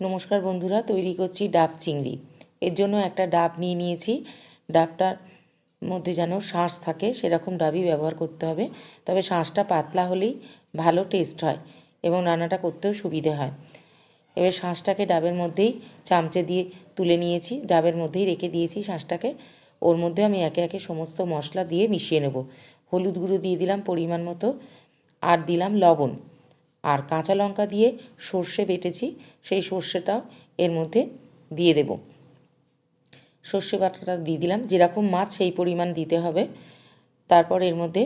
নমস্কার বন্ধুরা, তৈরি করছি ডাব চিংড়ি। এর জন্য একটা ডাব নিয়ে নিয়েছি। ডাবটার মধ্যে যেন শাঁস থাকে, সেরকম ডাবই ব্যবহার করতে হবে। তবে শাঁসটা পাতলা হলেই ভালো টেস্ট হয় এবং রান্নাটা করতেও সুবিধে হয়। এবার শাঁসটাকে ডাবের মধ্যেই চামচে দিয়ে তুলে নিয়েছি। ডাবের মধ্যেই রেখে দিয়েছি শাঁসটাকে। ওর মধ্যে আমি একে একে সমস্ত মশলা দিয়ে মিশিয়ে নেব। হলুদ গুঁড়ো দিয়ে দিলাম পরিমাণ মতো। আর দিলাম লবণ। আর কাঁচা লঙ্কা দিয়ে সর্ষে বেটেছি, সেই সর্ষেটাও এর মধ্যে দিয়ে দেব। সর্ষে বাটাটা দিয়ে দিলাম, যেরকম মাছ সেই পরিমাণ দিতে হবে। তারপর এর মধ্যে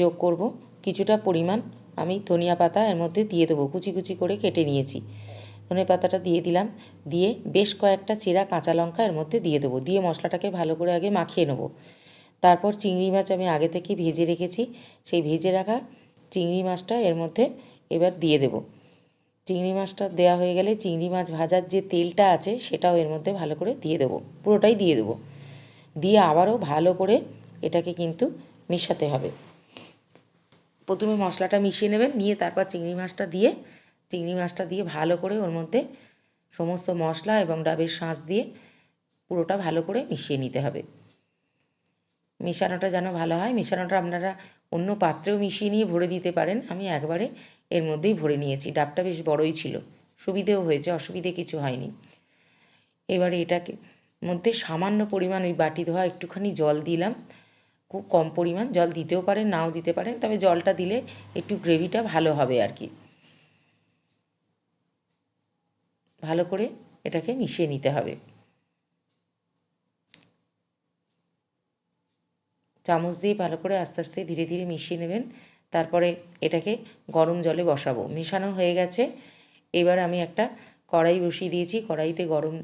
যোগ করব কিছুটা পরিমাণ আমি ধনিয়া পাতা এর মধ্যে দিয়ে দেবো, কুচি কুচি করে কেটে নিয়েছি। ধনে পাতাটা দিয়ে দিলাম, দিয়ে বেশ কয়েকটা চেরা কাঁচা লঙ্কা এর মধ্যে দিয়ে দেবো, দিয়ে মশলাটাকে ভালো করে আগে মাখিয়ে নেব। তারপর চিংড়ি মাছ আমি আগে থেকে ভেজে রেখেছি, সেই ভেজে রাখা চিংড়ি মাছটা এর মধ্যে এবার দিয়ে দেব। চিংড়ি মাছটা দেওয়া হয়ে গেলে চিংড়ি মাছ ভাজার যে তেলটা আছে সেটাও এর মধ্যে ভালো করে দিয়ে দেবো। পুরোটাই দিয়ে দেবো। দিয়ে আবারও ভালো করে এটাকে কিন্তু মেশাতে হবে। প্রথমে মশলাটা মিশিয়ে নেবেন, নিয়ে তারপর চিংড়ি মাছটা দিয়ে, চিংড়ি মাছটা দিয়ে ভালো করে ওর মধ্যে সমস্ত মশলা এবং ডাবের শাঁস দিয়ে পুরোটা ভালো করে মিশিয়ে নিতে হবে। মেশানোটা যেন ভালো হয়। মেশানোটা আপনারা অন্য পাত্রেও মিশিয়ে নিয়ে ভরে দিতে পারেন। আমি একবারে এর মধ্যেই ভরে নিয়েছি। ডাবটা বেশ বড়ই ছিল। সুবিধেও হয়েছে, অসুবিধে কিছু হয়নি। এবারে এটাকে মধ্যে সামান্য পরিমাণ ওই বাটি ধোয়া, একটুখানি জল দিলাম। খুব কম পরিমাণ, জল দিতেও পারেন, নাও দিতে পারেন, তবে জলটা দিলে একটু গ্রেভিটা ভালো হবে আর কি। ভালো করে এটাকে মিশিয়ে নিতে হবে। চামচ দিয়ে ভালো করে আস্তে আস্তে ধীরে ধীরে মিশিয়ে নেবেন। তারপরে এটাকে গরম জলে বসাবো। মেশানো হয়ে গেছে। এবার আমি একটা কড়াই বসিয়ে দিয়েছি। কড়াইতে গরম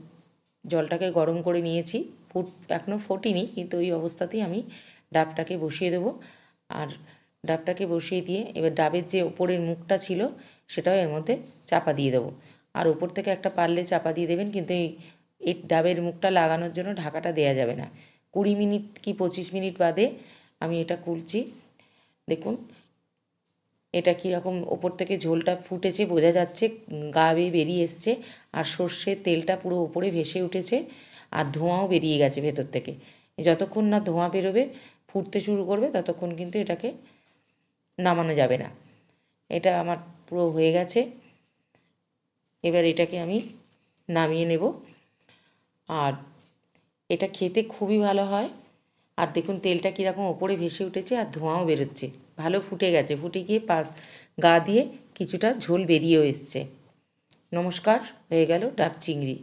জলটাকে গরম করে নিয়েছি। ফুট এখনও ফোটিনি, কিন্তু ওই অবস্থাতেই আমি ডাবটাকে বসিয়ে দেবো। আর ডাবটাকে বসিয়ে দিয়ে এবার ডাবের যে ওপরের মুখটা ছিল, সেটাও এর মধ্যে চাপা দিয়ে দেবো। আর ওপর থেকে একটা পারলে চাপা দিয়ে দেবেন, কিন্তু এই এই ডাবের মুখটা লাগানোর জন্য ঢাকাটা দেওয়া যাবে না। কুড়ি মিনিট কি পঁচিশ মিনিট বাদে আমি এটা খুলছি দেখুন এটা কীরকম ওপর থেকে ঝোলটা ফুটেছে বোঝা যাচ্ছে, গা বেয়ে বেরিয়ে এসছে, আর সর্ষের তেলটা পুরো ওপরে ভেসে উঠেছে, আর ধোঁয়াও বেরিয়ে গেছে ভেতর থেকে। যতক্ষণ না ধোঁয়া বেরোবে, ফুটতে শুরু করবে, ততক্ষণ কিন্তু এটাকে নামানো যাবে না। এটা আমার পুরো হয়ে গেছে। এবার এটাকে আমি নামিয়ে নেব। আর এটা খেতে খুবই ভালো হয়। আর দেখুন তেলটা কীরকম ওপরে ভেসে উঠেছে আর ধোঁয়াও বেরোচ্ছে। ভালো ফুটে গেছে, ফুটে গিয়ে পাশ গা দিয়ে কিছুটা ঝোল বেরিয়েও এসছে। নমস্কার, হয়ে গেল ডাব চিংড়ি।